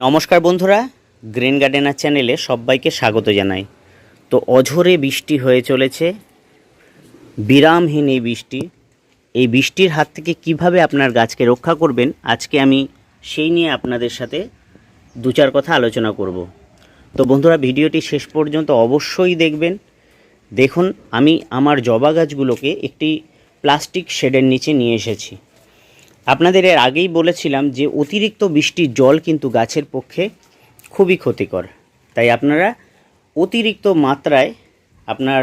নমস্কার বন্ধুরা, green gardener চ্যানেলে সবাইকে স্বাগত জানাই। তো অঝরে বৃষ্টি হয়ে চলেছে, বিরামহীন এই বৃষ্টি। এই বৃষ্টির হাত থেকে কীভাবে আপনার গাছকে রক্ষা করবেন, আজকে আমি সেই নিয়ে আপনাদের সাথে দু চার কথা আলোচনা করব। তো বন্ধুরা, ভিডিওটি শেষ পর্যন্ত অবশ্যই দেখবেন। দেখুন, আমি আমার জবা গাছগুলোকে একটি প্লাস্টিক শেডের নিচে নিয়ে এসেছি। আপনাদের এর আগেই বলেছিলাম যে অতিরিক্ত বৃষ্টির জল কিন্তু গাছের পক্ষে খুবই ক্ষতিকর। তাই আপনারা অতিরিক্ত মাত্রায় আপনার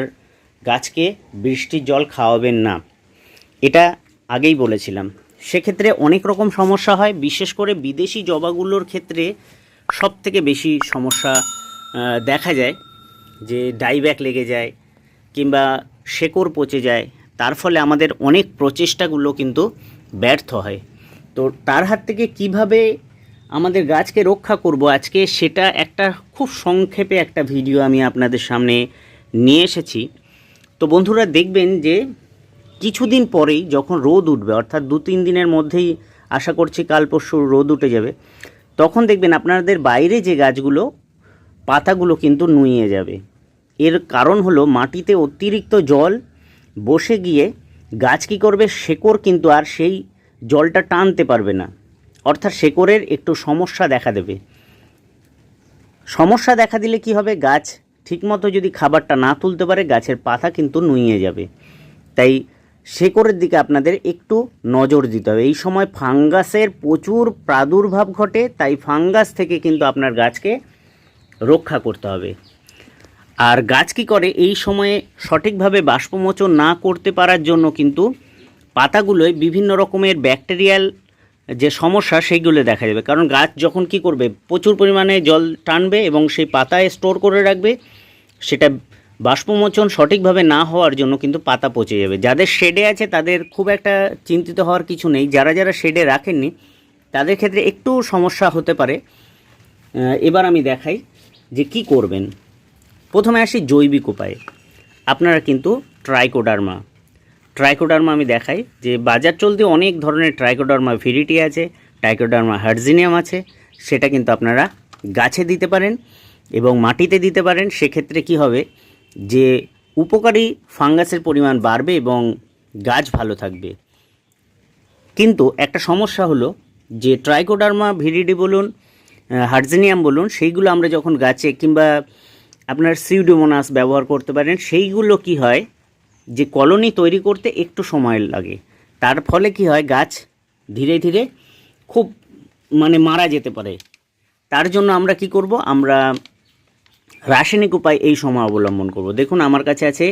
গাছকে বৃষ্টির জল খাওয়াবেন না। এটা আগেই বলেছিলাম। সেক্ষেত্রে অনেক রকম সমস্যা হয়, বিশেষ করে বিদেশি জবাগুলোর ক্ষেত্রে সব থেকে বেশি সমস্যা দেখা যায় যে ডাইব্যাক লেগে যায় কিংবা শেকড় পচে যায়। তার ফলে আমাদের অনেক প্রচেষ্টাগুলো কিন্তু ব্যর্থ হয়। তো তার হাত থেকে কীভাবে আমাদের গাছকে রক্ষা করব আজকে সেটা একটা খুব সংক্ষেপে একটা ভিডিও আমি আপনাদের সামনে নিয়ে এসেছি। তো বন্ধুরা দেখবেন যে কিছুদিন পরেই যখন রোদ উঠবে, অর্থাৎ দু তিন দিনের মধ্যেই আশা করছি কাল পরশু রোদ উঠে যাবে, তখন দেখবেন আপনাদের বাইরে যে গাছগুলো, পাতাগুলো কিন্তু নুইয়ে যাবে। এর কারণ হলো মাটিতে অতিরিক্ত জল বসে গিয়ে গাছ কী করবে? শেকড় কিন্তু আর সেই জলটা টানতে পারবে না। অর্থাৎ শেকড়ের একটু সমস্যা দেখা দেবে। সমস্যা দেখা দিলে কি হবে? গাছ ঠিকমতো যদি খাবারটা না তুলতে পারে, গাছের পাতা কিন্তু নুইয়ে যাবে। তাই শেকড়ের দিকে আপনাদের একটু নজর দিতে হবে। এই সময় ফাঙ্গাসের প্রচুর প্রাদুর্ভাব ঘটে, তাই ফাঙ্গাস থেকে কিন্তু আপনার গাছকে রক্ষা করতে হবে। আর গাছ কী করে? এই সময়ে সঠিকভাবে বাষ্পমোচন না করতে পারার জন্য কিন্তু পাতাগুলোয় বিভিন্ন রকমের ব্যাকটেরিয়াল যে সমস্যা, সেইগুলো দেখা যাবে। কারণ গাছ যখন কি করবে? প্রচুর পরিমাণে জল টানবে এবং সেই পাতায় স্টোর করে রাখবে। সেটা বাষ্পমোচন সঠিকভাবে না হওয়ার জন্য কিন্তু পাতা পচে যাবে। যাদের শেডে আছে, তাদের খুব একটা চিন্তিত হওয়ার কিছু নেই। যারা যারা শেডে রাখেননি, তাদের ক্ষেত্রে একটু সমস্যা হতে পারে। এবার আমি দেখাই যে কি করবেন। প্রথমে আসি জৈবিক উপায়ে। আপনারা কিন্তু ট্রাইকোডার্মা। ট্রাইকোডার্মা আমি দেখাই যে বাজার চলতে অনেক ধরনের ট্রাইকোডার্মা ভিরিটি আছে, ট্রাইকোডার্মা হার্জিনিয়াম আছে, সেটা কিন্তু আপনারা গাছে দিতে পারেন এবং মাটিতে দিতে পারেন। সেক্ষেত্রে কি হবে যে উপকারী ফাঙ্গাসের পরিমাণ বাড়বে এবং গাছ ভালো থাকবে। কিন্তু একটা সমস্যা হলো যে ট্রাইকোডার্মা ভিরিডি বলুন হার্জিনিয়াম বলুন, সেইগুলো আমরা যখন গাছে কিংবা আপনার সিউডোমোনাস ব্যবহার করতে পারেন, সেইগুলো কি হয়? যে কলোনি তৈরি করতে একটু সময় লাগে। তার ফলে কি হয়, গাছ ধীরে ধীরে খুব মানে মারা যেতে পারে। তার জন্য আমরা কি করব? আমরা রাসায়নিক উপায় এই সময় অবলম্বন করব। দেখুন, আমার কাছে আছে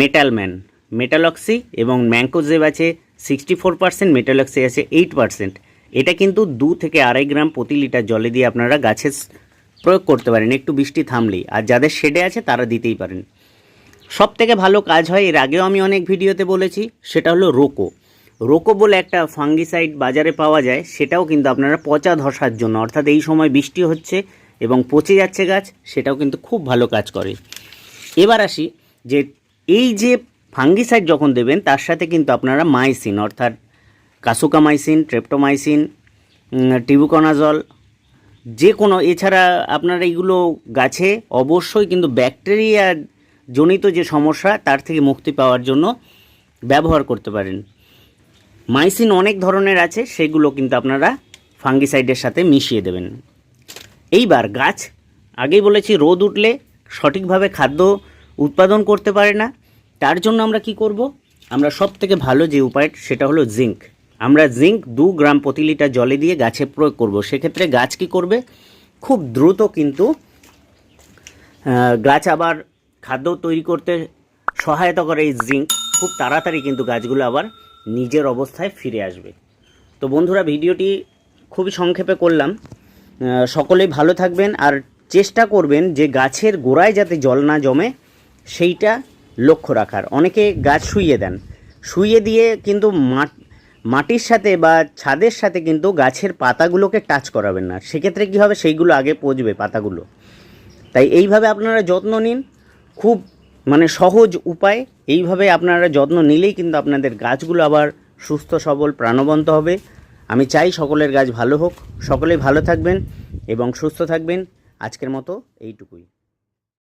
মেটালম্যান মেটালক্সি এবং ম্যাঙ্কোজেব আছে সিক্সটি ফোর পার্সেন্ট মেটালক্সি আছে এইট পার্সেন্ট এটা কিন্তু দু থেকে আড়াই গ্রাম প্রতি লিটার জলে দিয়ে আপনারা গাছে প্রয়োগ করতে পারেন, একটু বৃষ্টি থামলেই। আর যাদের শেডে আছে, তারা দিতেই পারেন। সব থেকে ভালো কাজ হয়, এর আগেও আমি অনেক ভিডিওতে বলেছি, সেটা হলো রোকো। রোকো বলে একটা ফাঙ্গিসাইড বাজারে পাওয়া যায়, সেটাও কিন্তু আপনারা পচা ধসার জন্য, অর্থাৎ এই সময় বৃষ্টি হচ্ছে এবং পচে যাচ্ছে গাছ, সেটাও কিন্তু খুব ভালো কাজ করে। এবার আসি যে, এই যে ফাঙ্গিসাইড যখন দেবেন, তার সাথে কিন্তু আপনারা মাইসিন, অর্থাৎ কাসুকামাইসিন, ট্রেপ্টোমাইসিন টিবুকনাজল যে কোনো এছাড়া আপনারা এইগুলো গাছে অবশ্যই কিন্তু ব্যাকটেরিয়া জনিত যে সমস্যা, তার থেকে মুক্তি পাওয়ার জন্য ব্যবহার করতে পারেন। মাইসিন অনেক ধরনের আছে, সেগুলো কিন্তু আপনারা ফাঙ্গিসাইডের সাথে মিশিয়ে দেবেন। এইবার গাছ, আগেই বলেছি, রোদ উঠলে সঠিকভাবে খাদ্য উৎপাদন করতে পারে না। তার জন্য আমরা কি করব? আমরা সব থেকে ভালো যে উপায়, সেটা হলো জিঙ্ক। আমরা জিঙ্ক দু গ্রাম প্রতি লিটার জলে দিয়ে গাছে প্রয়োগ করব। সেক্ষেত্রে গাছ কি করবে? খুব দ্রুত কিন্তু গাছ আবার খাদ্য তৈরি করতে সহায়তা করে এই জিঙ্ক। খুব তাড়াতাড়ি কিন্তু গাছগুলো আবার নিজের অবস্থায় ফিরে আসবে। তো বন্ধুরা, ভিডিওটি খুবই সংক্ষেপে করলাম। সকলেই ভালো থাকবেন আর চেষ্টা করবেন যে গাছের গোড়ায় যাতে জল না জমে, সেইটা লক্ষ্য রাখার। অনেকে গাছ শুইয়ে দেন। শুইয়ে দিয়ে কিন্তু মাট মাটির সাথে বা ছাদের সাথে কিন্তু গাছের পাতাগুলোকে টাচ করাবেন না। সেক্ষেত্রে কী হবে? সেইগুলো আগে পচবে পাতাগুলো। তাই এইভাবে আপনারা যত্ন নিন। খুব মানে সহজ উপায়। এইভাবে আপনারা যত্ন নিলেই কিন্তু আপনাদের গাছগুলো আবার সুস্থ, সবল, প্রাণবন্ত হবে। আমি চাই সকলের গাছ ভালো হোক। সকলেই ভালো থাকবেন এবং সুস্থ থাকবেন। আজকের মতো এইটুকুই।